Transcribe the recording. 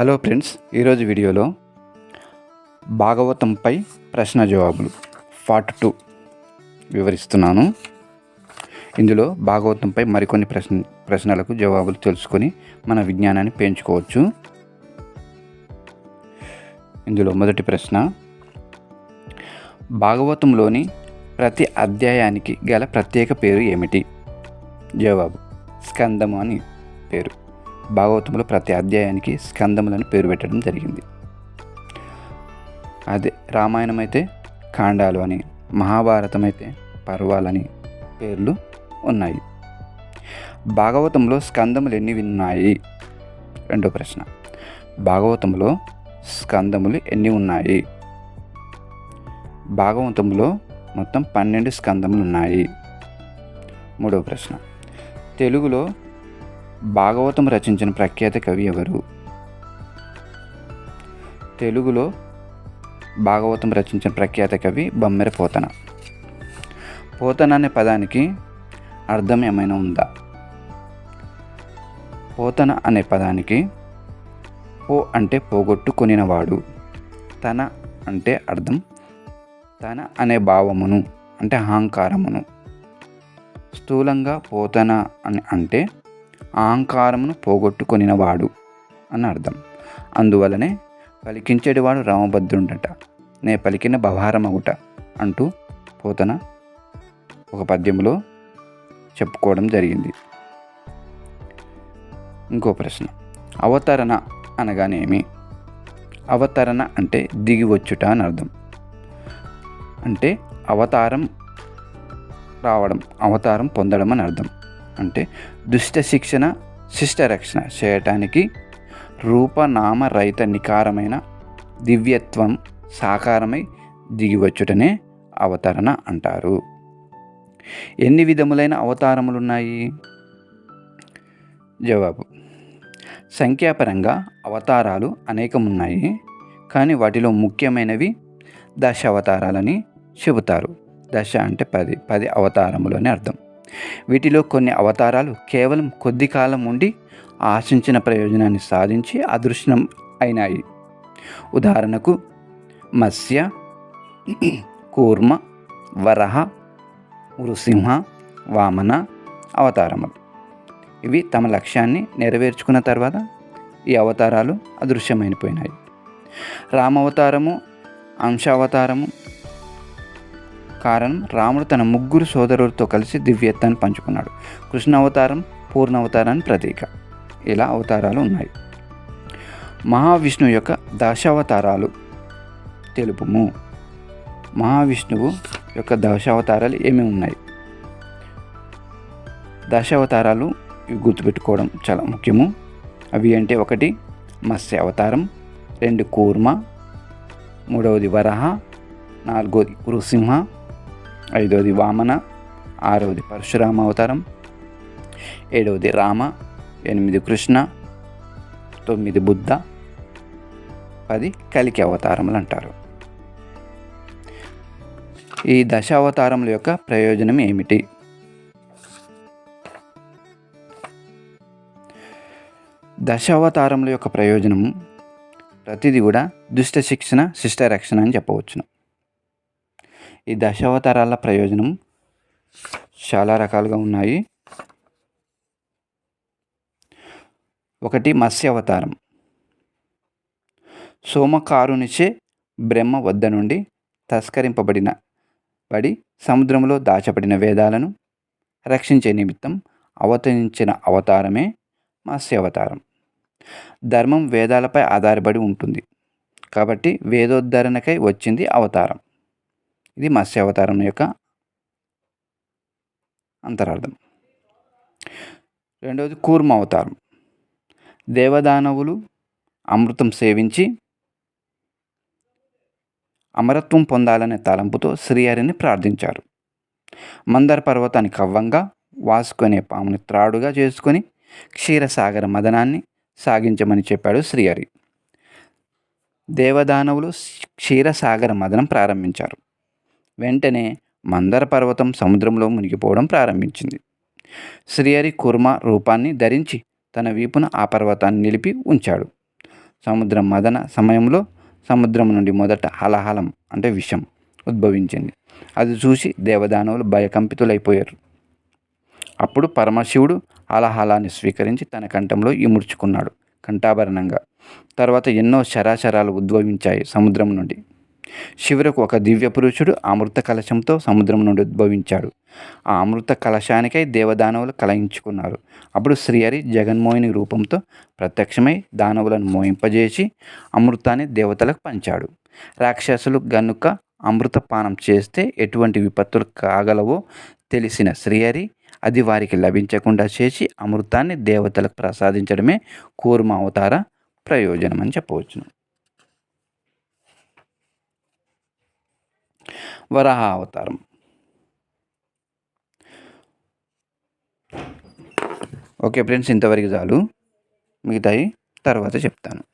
Hello friends ఈరోజు వీడియోలో భాగవతంపై ప్రశ్న జవాబులు పార్ట్ టూ వివరిస్తున్నాను. ఇందులో భాగవతంపై మరికొన్ని ప్రశ్న ప్రశ్నలకు జవాబులు తెలుసుకొని మన విజ్ఞానాన్ని పెంచుకోవచ్చు. ఇందులో మొదటి ప్రశ్న భాగవతంలోని ప్రతి అధ్యాయానికి గల ప్రత్యేక పేరు ఏమిటి? జవాబు స్కందము అని పేరు. భాగవతంలో ప్రతి అధ్యాయానికి స్కందములను పేరు పెట్టడం జరిగింది. అదే రామాయణం అయితే కాండాలు అని మహాభారతం అయితే పర్వాలని పేర్లు ఉన్నాయి. భాగవతంలో స్కందములు ఎన్ని ఉన్నాయి రెండో ప్రశ్న. భాగవతంలో స్కందములు ఎన్ని ఉన్నాయి? భాగవతంలో మొత్తం పన్నెండు స్కందములు ఉన్నాయి. మూడో ప్రశ్న. తెలుగులో భాగవతం రచించిన ప్రఖ్యాత కవి ఎవరు? తెలుగులో భాగవతం రచించిన ప్రఖ్యాత కవి బమ్మెర పోతన. పోతన అనే పదానికి అర్థం ఏమైనా ఉందా? పోతన అనే పదానికి పో అంటే పోగొట్టుకొనినవాడు. తన అంటే అర్థం తన అనే భావమును అంటే అహంకారమును. స్థూలంగా పోతన అని అంటే అహంకారమును పోగొట్టుకొనినవాడు అని అర్థం. అందువలనే పలికించేటివాడు రామభద్రుండట నే పలికిన భవారమగుట అంటూ పోతన ఒక పద్యంలో చెప్పుకోవడం జరిగింది. ఇంకో ప్రశ్న అవతరణ అనగానేమి? అవతరణ అంటే దిగి వచ్చుట అని అర్థం. అంటే అవతారం రావడం అవతారం పొందడం అని అర్థం. అంటే దుష్ట శిక్షణ శిష్ట రక్షణ చేయటానికి రూపనామ రహిత నికారమైన దివ్యత్వం సాకారమై దిగివచ్చుటనే అవతరణ అంటారు. ఎన్ని విధములైన అవతారములు ఉన్నాయి జవాబు. సంఖ్యాపరంగా అవతారాలు అనేకమున్నాయి కానీ వాటిలో ముఖ్యమైనవి దశ అవతారాలని చెబుతారు. దశ అంటే పది పది అవతారములు అని అర్థం. వీటిలో కొన్ని అవతారాలు కేవలం కొద్ది కాలం ఉండి ఆశించిన ప్రయోజనాన్ని సాధించి అదృశ్యం అయినాయి. ఉదాహరణకు మత్స్య కూర్మ వరహ నృసింహ వామన అవతారములు. ఇవి తమ లక్ష్యాన్ని నెరవేర్చుకున్న తర్వాత ఈ అవతారాలు అదృశ్యమైపోయినాయి. రామావతారము అంశావతారము కారణం రాముడు తన ముగ్గురు సోదరులతో కలిసి దివ్యత్వాన్ని పంచుకున్నాడు. కృష్ణ అవతారం పూర్ణ అవతారాన్ని ప్రతీక. ఇలా అవతారాలు ఉన్నాయి. మహావిష్ణువు యొక్క దశావతారాలు తెలుపుము. మహావిష్ణువు యొక్క దశావతారాలు ఏమేమి ఉన్నాయి? దశావతారాలు గుర్తుపెట్టుకోవడం చాలా ముఖ్యము. అవి అంటే ఒకటి మత్స్య అవతారం రెండు కూర్మ మూడవది వరహ నాలుగోది నృసింహ ఐదవది వామన ఆరవది పరశురామ అవతారం ఏడవది రామ ఎనిమిది కృష్ణ తొమ్మిది బుద్ధ పది కలికి అవతారములు అంటారు. ఈ దశావతారముల యొక్క ప్రయోజనం ఏమిటి? దశావతారముల యొక్క ప్రయోజనం ప్రతిదీ కూడా దుష్ట శిక్షణ శిష్ట రక్షణ అని చెప్పవచ్చును. ఈ దశావతారాల ప్రయోజనం చాలా రకాలుగా ఉన్నాయి. ఒకటి మత్స్య అవతారం సోమకారునిచే బ్రహ్మ వద్ద నుండి తస్కరింపబడిన పడి సముద్రంలో దాచబడిన వేదాలను రక్షించే నిమిత్తం అవతరించిన అవతారమే మత్స్య అవతారం ధర్మం వేదాలపై ఆధారపడి ఉంటుంది. కాబట్టి వేదోద్ధరణకై వచ్చింది అవతారం. ఇది మత్స్య అవతారం యొక్క అంతరార్థం. రెండవది కూర్మ అవతారం. దేవదానవులు అమృతం సేవించి అమరత్వం పొందాలనే తలంపుతో శ్రీహరిని ప్రార్థించారు. మందర పర్వతాన్ని కవ్వంగా వాసుకునే పాముని త్రాడుగా చేసుకొని క్షీరసాగర మదనాన్ని సాగించమని చెప్పాడు శ్రీహరి. దేవదానవులు క్షీరసాగర మదనం ప్రారంభించారు. వెంటనే మందర పర్వతం సముద్రంలో మునిగిపోవడం ప్రారంభించింది. శ్రీహరి కుర్మ రూపాన్ని ధరించి తన వీపున ఆ పర్వతాన్ని నిలిపి ఉంచాడు. సముద్రం మదన సమయంలో సముద్రం నుండి మొదట హలహలం అంటే విషం ఉద్భవించింది. అది చూసి దేవదానవులు భయకంపితులైపోయారు. అప్పుడు పరమశివుడు హలహలాన్ని స్వీకరించి తన కంఠంలో ఇముడ్చుకున్నాడు కంఠాభరణంగా. తర్వాత ఎన్నో శరాశరాలు ఉద్భవించాయి సముద్రం నుండి. చివరకు ఒక దివ్య పురుషుడు అమృత కలశంతో సముద్రం నుండి ఉద్భవించాడు. ఆ అమృత కలశానికై దేవదానవులు కలయించుకున్నారు. అప్పుడు శ్రీహరి జగన్మోహిని రూపంతో ప్రత్యక్షమై దానవులను మోయింపజేసి అమృతాన్ని దేవతలకు పంచాడు. రాక్షసులు గనుక అమృతపానం చేస్తే ఎటువంటి విపత్తులు కాగలవో తెలిసిన శ్రీహరి అది వారికి లభించకుండా చేసి అమృతాన్ని దేవతలకు ప్రసాదించడమే కూర్మ అవతార ప్రయోజనం అని చెప్పవచ్చును. వరాహ అవతారం. ఓకే ఫ్రెండ్స్ ఇంతవరకు చాలు. మిగతాయి తర్వాత చెప్తాను.